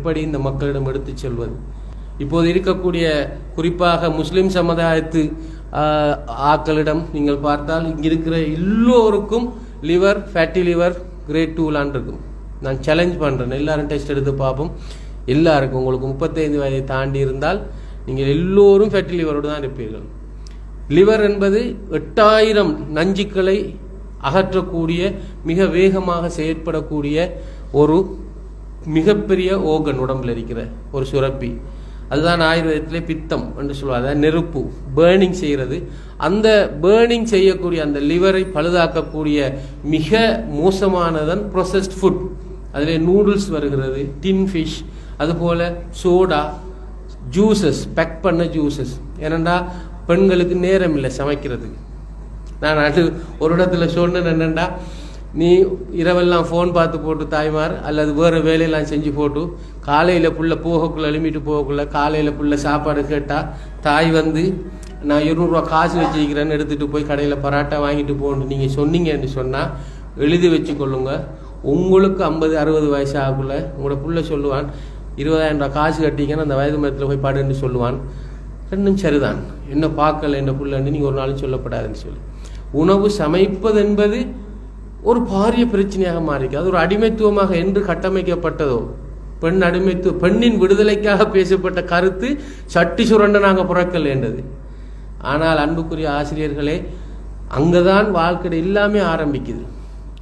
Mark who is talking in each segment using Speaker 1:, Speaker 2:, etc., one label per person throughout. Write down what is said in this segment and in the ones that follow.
Speaker 1: எப்படி இந்த மக்களிடம் எடுத்துச் செல்வது? இப்போது இருக்கக்கூடிய குறிப்பாக முஸ்லிம் சமுதாயத்து ஆக்களிடம் நீங்கள் பார்த்தால் இங்கே இருக்கிற எல்லோருக்கும் லிவர் ஃபேட்டி லிவர் கிரேட் டூலான் இருக்கும். நான் சேலஞ்ச் பண்ணுறேன் எல்லாரும் டெஸ்ட் எடுத்து பார்ப்போம். எல்லாருக்கும் உங்களுக்கு முப்பத்தைந்து வயதை தாண்டி இருந்தால் நீங்கள் எல்லோரும் ஃபேட்டி லிவரோடு தான் இருப்பீர்கள். லிவர் என்பது எட்டாயிரம் நஞ்சுக்களை அகற்றக்கூடிய மிக வேகமாக செயற்படக்கூடிய ஒரு மிகப்பெரிய ஓகன் உடம்புல இருக்கிற ஒரு சுரப்பி. அதுதான் ஆயுர்வேதத்திலே பித்தம் என்று சொல்லுவாங்க. அதாவது நெருப்பு பேர்னிங் செய்கிறது. அந்த பேர்னிங் செய்யக்கூடிய அந்த லிவரை பழுதாக்கக்கூடிய மிக மோசமானதன் ப்ரொசஸ்ட் ஃபுட் அதில் நூடுல்ஸ் வருகிறது டின் ஃபிஷ் அதுபோல் சோடா ஜூசஸ் பேக் பண்ண ஜூசஸ் ஏனண்டா பெண்களுக்கு நேரம் இல்லை சமைக்கிறதுக்கு. நான் அது ஒரு இடத்துல சொன்னேன் என்னண்டா நீ இரவெல்லாம் ஃபோன் பார்த்து போட்டு தாய்மார் அல்லது வேறு வேலையெல்லாம் செஞ்சு போட்டு காலையில் புள்ள போகக்குள்ள எழுமிட்டு போகக்குள்ள காலையில் புள்ள சாப்பாடு கேட்டால் தாய் வந்து நான் இருநூறுவா காசு வச்சுக்கிறேன்னு எடுத்துகிட்டு போய் கடையில் பராட்டா வாங்கிட்டு போகணும். நீங்கள் சொன்னீங்கன்னு சொன்னால் எழுதி வச்சுக்கொள்ளுங்க. உங்களுக்கு ஐம்பது அறுபது வயசு ஆகுள்ள உங்களோட புள்ள சொல்லுவான் இருபதாயிரம் ரூபா காசு கட்டிங்கன்னா அந்த வயது மரத்தில் போய் படுன்னு சொல்லுவான். ரெண்டும் சரிதான். என்ன பார்க்கல என்ன புள்ளன்னு நீங்கள் ஒரு நாளும் சொல்லப்படாதுன்னு சொல்லி. உணவு சமைப்பது என்பது ஒரு பாரிய பிரச்சனையாக மாறிக்கு அது ஒரு அடிமைத்துவமாக என்று கட்டமைக்கப்பட்டதோ பெண் அடிமைத்துவ பெண்ணின் விடுதலைக்காக பேசப்பட்ட கருத்து சட்டி சுரண்ட நாங்கள் புறக்கல் என்றது ஆனால் அன்புக்குரிய ஆசிரியர்களே அங்கதான் வாழ்க்கை எல்லாமே ஆரம்பிக்குது.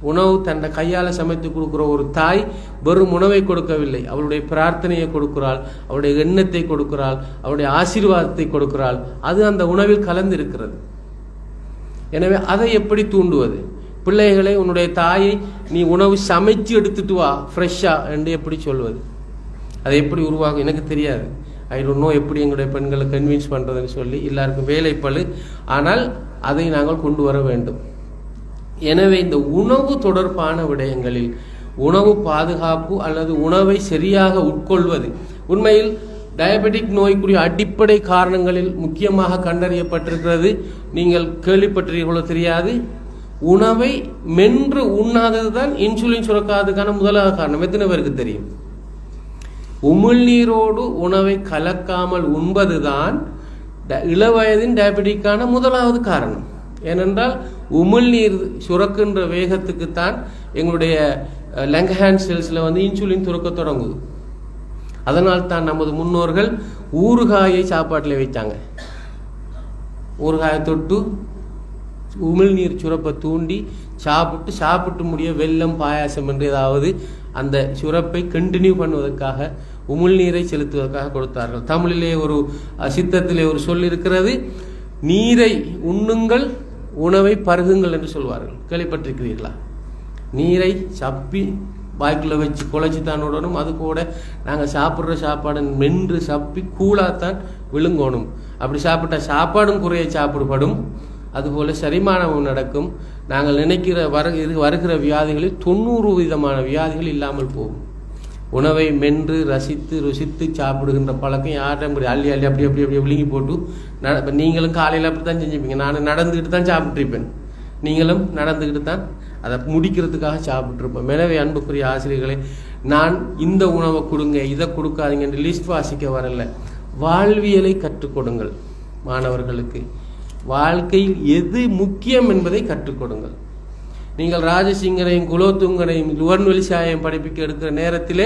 Speaker 1: உணவு தன்னை கையால் சமைத்து கொடுக்குற ஒரு தாய் வெறும் உணவை கொடுக்கவில்லை. அவளுடைய பிரார்த்தனையை கொடுக்கிறாள் அவளுடைய எண்ணத்தை கொடுக்கிறாள் அவளுடைய ஆசீர்வாதத்தை கொடுக்கிறாள். அது அந்த உணவில் கலந்திருக்கிறது. எனவே அதை எப்படி தூண்டுவது? பிள்ளைகளை உன்னுடைய தாயை நீ உணவு சமைச்சு எடுத்துட்டு வா ஃப்ரெஷ்ஷா என்று எப்படி சொல்வது? அதை எப்படி உருவாகும் எனக்கு தெரியாது. ஐ டோன்ட் நோ எப்படி எங்களுடைய பெண்களை கன்வின்ஸ் பண்ணுறதுன்னு சொல்லி எல்லாருக்கும் வேலைப்பழு ஆனால் அதை நாங்கள் கொண்டு வர வேண்டும். எனவே இந்த உணவு தொடர்பான விடயங்களில் உணவு பாதுகாப்பு அல்லது உணவை சரியாக உட்கொள்வது உண்மையில் டயபெட்டிக் நோய்க்குரிய அடிப்படை காரணங்களில் முக்கியமாக கண்டறியப்பட்டிருக்கிறது. நீங்கள் கேள்விப்பட்டீர்களோ தெரியாது. உணவை மென்று உண்ணாதது தான் இன்சுலின் சுரக்காததுக்கான முதலாவது காரணம். எத்தனை பேருக்கு தெரியும்? உமிழ்நீரோடு உணவை கலக்காமல் உண்பதுதான் ட- இளவயதின் டயபெட்டிக்கான முதலாவது காரணம். ஏனென்றால் உமிழ்நீர் சுரக்கின்ற வேகத்துக்குத்தான் எங்களுடைய லெங்ஹேண்ட் செல்ஸில் வந்து இன்சுலின் சுரக்க தொடங்குது. அதனால் தான் நமது முன்னோர்கள் ஊறுகாயை சாப்பாட்டில் வைத்தாங்க. ஊறுகாயை தொட்டு உமிழ்நீர் சுரப்பை தூண்டி சாப்பிட்டு சாப்பிட்டு முடிய வெள்ளம் பாயாசம் என்று ஏதாவது அந்த சுரப்பை கண்டினியூ பண்ணுவதற்காக உமிழ்நீரை செலுத்துவதற்காக கொடுத்தார்கள். தமிழிலே ஒரு சித்தத்திலே ஒரு சொல் இருக்கிறது நீரை உண்ணுங்கள் உணவை பருகுங்கள் என்று சொல்வார்கள். கேள்விப்பட்டிருக்கிறீர்களா? நீரை சப்பி வாய்க்குள்ள வச்சு குழச்சி தான் விடணும். அது கூட நாங்கள் சாப்பிட்ற சாப்பாடு மென்று சப்பி கூழாத்தான் விழுங்கணும். அப்படி சாப்பிட்டா சாப்பாடும் குறைய சாப்பிடப்படும் அதுபோல் செரிமானம் நடக்கும். நாங்கள் நினைக்கிற வர இது வருகிற வியாதிகளில் தொண்ணூறு விதமான வியாதிகள் இல்லாமல் போகும். உணவை மென்று ரசித்து ருசித்து சாப்பிடுகின்ற பழக்கம் யாரும் அப்படி அள்ளி அள்ளி அப்படி அப்படி அப்படி விழுங்கி போட்டு நட நீங்களும் காலையில் அப்படி தான் செஞ்சுப்பீங்க நான் நடந்துக்கிட்டு தான் சாப்பிட்ருப்பேன் நீங்களும் நடந்துக்கிட்டு தான் அதை முடிக்கிறதுக்காக சாப்பிட்ருப்போம் எனவே அன்புக்குரிய ஆசிரியர்களே நான் இந்த உணவை கொடுங்க இதை கொடுக்காதீங்கன்னு லிஸ்ட் வாசிக்க வரல. வாழ்வியலை கற்றுக் கொடுங்கள் மாணவர்களுக்கு. வாழ்க்கையில் எது முக்கியம் என்பதை கற்றுக் கொடுங்கள். நீங்கள் ராஜசிங்கரையும் குலோத்துங்கனையும் லுவன்வெளி சாயம் படிப்பிக்க எடுக்கிற நேரத்திலே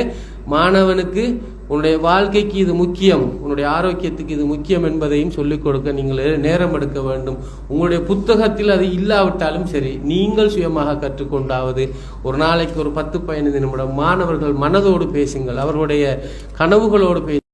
Speaker 1: மாணவனுக்கு உன்னுடைய வாழ்க்கைக்கு இது முக்கியம் உன்னுடைய ஆரோக்கியத்துக்கு இது முக்கியம் என்பதையும் சொல்லிக் கொடுக்க நீங்கள் நேரம் எடுக்க வேண்டும். உங்களுடைய புத்தகத்தில் அது இல்லாவிட்டாலும் சரி நீங்கள் சுயமாக கற்றுக்கொண்டாவது ஒரு நாளைக்கு ஒரு பத்து பதினைந்து நிமிடம் மாணவர்கள் மனதோடு பேசுங்கள் அவர்களுடைய கனவுகளோடு பேச